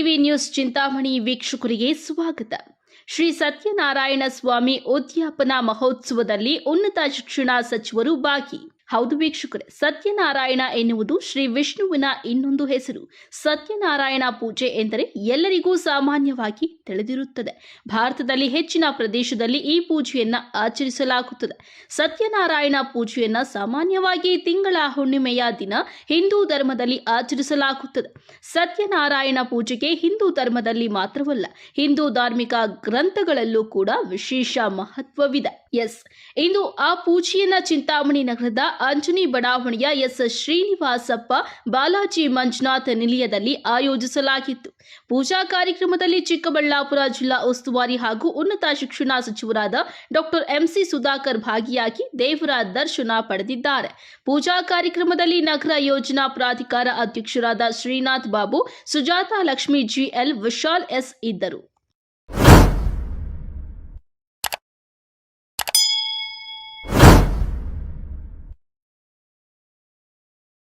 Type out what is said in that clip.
TV news Chintamani ವೀಕ್ಷಕರಿಗೆ ಸ್ವಾಗತ. ಶ್ರೀ ಸತ್ಯನಾರಾಯಣ ಸ್ವಾಮಿ ಉದ್ಯಾಪನಾ ಮಹೋತ್ಸವದಲ್ಲಿ ಉನ್ನತ ಶಿಕ್ಷಣ ಸಚಿವರು ಭಾಗಿ. ಹೌದು ವೀಕ್ಷಕರೇ, ಸತ್ಯನಾರಾಯಣ ಎನ್ನುವುದು ಶ್ರೀ ವಿಷ್ಣುವಿನ ಇನ್ನೊಂದು ಹೆಸರು. ಸತ್ಯನಾರಾಯಣ ಪೂಜೆ ಎಂದರೆ ಎಲ್ಲರಿಗೂ ಸಾಮಾನ್ಯವಾಗಿ ತಿಳಿದಿರುತ್ತದೆ. ಭಾರತದಲ್ಲಿ ಹೆಚ್ಚಿನ ಪ್ರದೇಶದಲ್ಲಿ ಈ ಪೂಜೆಯನ್ನ ಆಚರಿಸಲಾಗುತ್ತದೆ. ಸತ್ಯನಾರಾಯಣ ಪೂಜೆಯನ್ನ ಸಾಮಾನ್ಯವಾಗಿ ತಿಂಗಳ ಹುಣ್ಣಿಮೆಯ ದಿನ ಹಿಂದೂ ಧರ್ಮದಲ್ಲಿ ಆಚರಿಸಲಾಗುತ್ತದೆ. ಸತ್ಯನಾರಾಯಣ ಪೂಜೆಗೆ ಹಿಂದೂ ಧರ್ಮದಲ್ಲಿ ಮಾತ್ರವಲ್ಲ, ಹಿಂದೂ ಧಾರ್ಮಿಕ ಗ್ರಂಥಗಳಲ್ಲೂ ಕೂಡ ವಿಶೇಷ ಮಹತ್ವವಿದೆ. ಎಸ್, ಇಂದು ಆ ಪೂಜೆಯನ್ನ ಚಿಂತಾಮಣಿ ನಗರದ ಅಂಜನಿ ಬಡಾವಣೆಯ ಎಸ್. ಶ್ರೀನಿವಾಸಪ್ಪ ಬಾಲಾಜಿ ಮಂಜುನಾಥ ನಿಲಯದಲ್ಲಿ ಆಯೋಜಿಸಲಾಗಿತ್ತು. ಪೂಜಾ ಕಾರ್ಯಕ್ರಮದಲ್ಲಿ ಚಿಕ್ಕಬಳ್ಳಾಪುರ ಜಿಲ್ಲಾ ಉಸ್ತುವಾರಿ ಹಾಗೂ ಉನ್ನತ ಶಿಕ್ಷಣ ಸಚಿವರಾದ ಡಾಕ್ಟರ್ ಎಂಸಿ ಸುಧಾಕರ್ ಭಾಗಿಯಾಗಿ ದೇವರ ದರ್ಶನ ಪಡೆದಿದ್ದಾರೆ. ಪೂಜಾ ಕಾರ್ಯಕ್ರಮದಲ್ಲಿ ನಗರ ಯೋಜನಾ ಪ್ರಾಧಿಕಾರ ಅಧ್ಯಕ್ಷರಾದ ಶ್ರೀನಾಥ್ ಬಾಬು, ಸುಜಾತಾ ಲಕ್ಷ್ಮೀ ಜಿಎಲ್ ವಿಶಾಲ್ ಎಸ್. ಇದ್ದರು.